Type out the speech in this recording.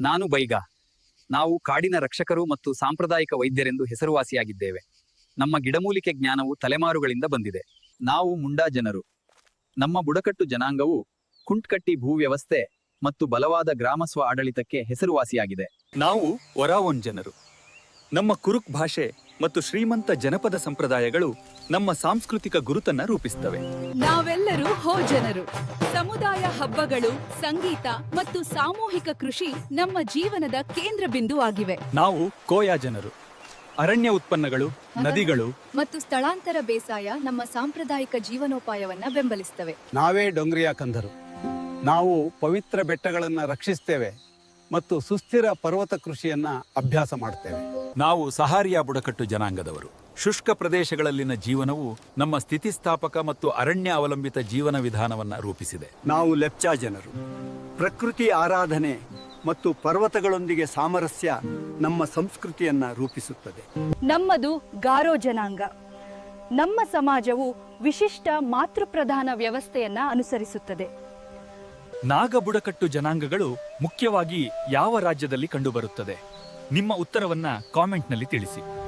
ನಾನು ಬೈಗ. ನಾವು ಕಾಡಿನ ರಕ್ಷಕರು ಮತ್ತು ಸಾಂಪ್ರದಾಯಿಕ ವೈದ್ಯರೆಂದು ಹೆಸರುವಾಸಿಯಾಗಿದ್ದೇವೆ. ನಮ್ಮ ಗಿಡಮೂಲಿಕೆ ಜ್ಞಾನವು ತಲೆಮಾರುಗಳಿಂದ ಬಂದಿದೆ. ನಾವು ಮುಂಡಾ ಜನರು. ನಮ್ಮ ಬುಡಕಟ್ಟು ಜನಾಂಗವು ಕುಂಟ್ಕಟ್ಟಿ ಭೂವ್ಯವಸ್ಥೆ ಮತ್ತು ಬಲವಾದ ಗ್ರಾಮಸ್ವ ಆಡಳಿತಕ್ಕೆ ಹೆಸರುವಾಸಿಯಾಗಿದೆ. ನಾವು ಒರಾವೊನ್ ಜನರು ನಮ್ಮ ಕುರುಕ್ ಭಾಷೆ ಮತ್ತು ಶ್ರೀಮಂತ ಜನಪದ ಸಂಪ್ರದಾಯಗಳು ನಮ್ಮ ಸಾಂಸ್ಕೃತಿಕ ಗುರುತನ್ನ ರೂಪಿಸುತ್ತವೆ. ನಾವೆಲ್ಲರೂ ಹೋ ಜನರು. ಸಮುದಾಯ ಹಬ್ಬಗಳು ಸಂಗೀತ ಮತ್ತು ಸಾಮೂಹಿಕ ಕೃಷಿ ನಮ್ಮ ಜೀವನದ ಕೇಂದ್ರ ಬಿಂದು ಆಗಿವೆ. ನಾವು ಕೋಯಾ ಜನರು. ಅರಣ್ಯ ಉತ್ಪನ್ನಗಳು ನದಿಗಳು. ಮತ್ತು ಸ್ಥಳಾಂತರ ಬೇಸಾಯ ನಮ್ಮ ಸಾಂಪ್ರದಾಯಿಕ ಜೀವನೋಪಾಯವನ್ನ ಬೆಂಬಲಿಸ್ತವೆ. ನಾವೇ ಡೊಂಗ್ರಿಯ ಕಂದರು. ನಾವು ಪವಿತ್ರ ಬೆಟ್ಟಗಳನ್ನು ರಕ್ಷಿಸ್ತೇವೆ. ಮತ್ತು ಸುಸ್ಥಿರ ಪರ್ವತ ಕೃಷಿಯನ್ನ ಅಭ್ಯಾಸ ಮಾಡ್ತೇವೆ. ನಾವು ಸಹಾರಿಯ ಬುಡಕಟ್ಟು ಜನಾಂಗದವರು. ಶುಷ್ಕ ಪ್ರದೇಶಗಳಲ್ಲಿನ ಜೀವನವು ನಮ್ಮ ಸ್ಥಿತಿಸ್ಥಾಪಕ ಮತ್ತು ಅರಣ್ಯ ಅವಲಂಬಿತ ಜೀವನ ವಿಧಾನವನ್ನ ರೂಪಿಸಿದೆ. ನಾವು ಲೆಪ್ಚಾ ಜನರು. ಪ್ರಕೃತಿ ಆರಾಧನೆ ಮತ್ತು ಪರ್ವತಗಳೊಂದಿಗೆ ಸಾಮರಸ್ಯ ನಮ್ಮ ಸಂಸ್ಕೃತಿಯನ್ನ ರೂಪಿಸುತ್ತದೆ. ನಮ್ಮದು ಗಾರೋ ಜನಾಂಗ. ನಮ್ಮ ಸಮಾಜವು ವಿಶಿಷ್ಟ ಮಾತೃಪ್ರಧಾನ ವ್ಯವಸ್ಥೆಯನ್ನ ಅನುಸರಿಸುತ್ತದೆ. ನಾಗ ಬುಡಕಟ್ಟು ಜನಾಂಗಗಳು ಮುಖ್ಯವಾಗಿ ಯಾವ ರಾಜ್ಯದಲ್ಲಿ ಕಂಡುಬರುತ್ತದೆ? ನಿಮ್ಮ ಉತ್ತರವನ್ನ ಕಾಮೆಂಟ್ನಲ್ಲಿ ತಿಳಿಸಿ.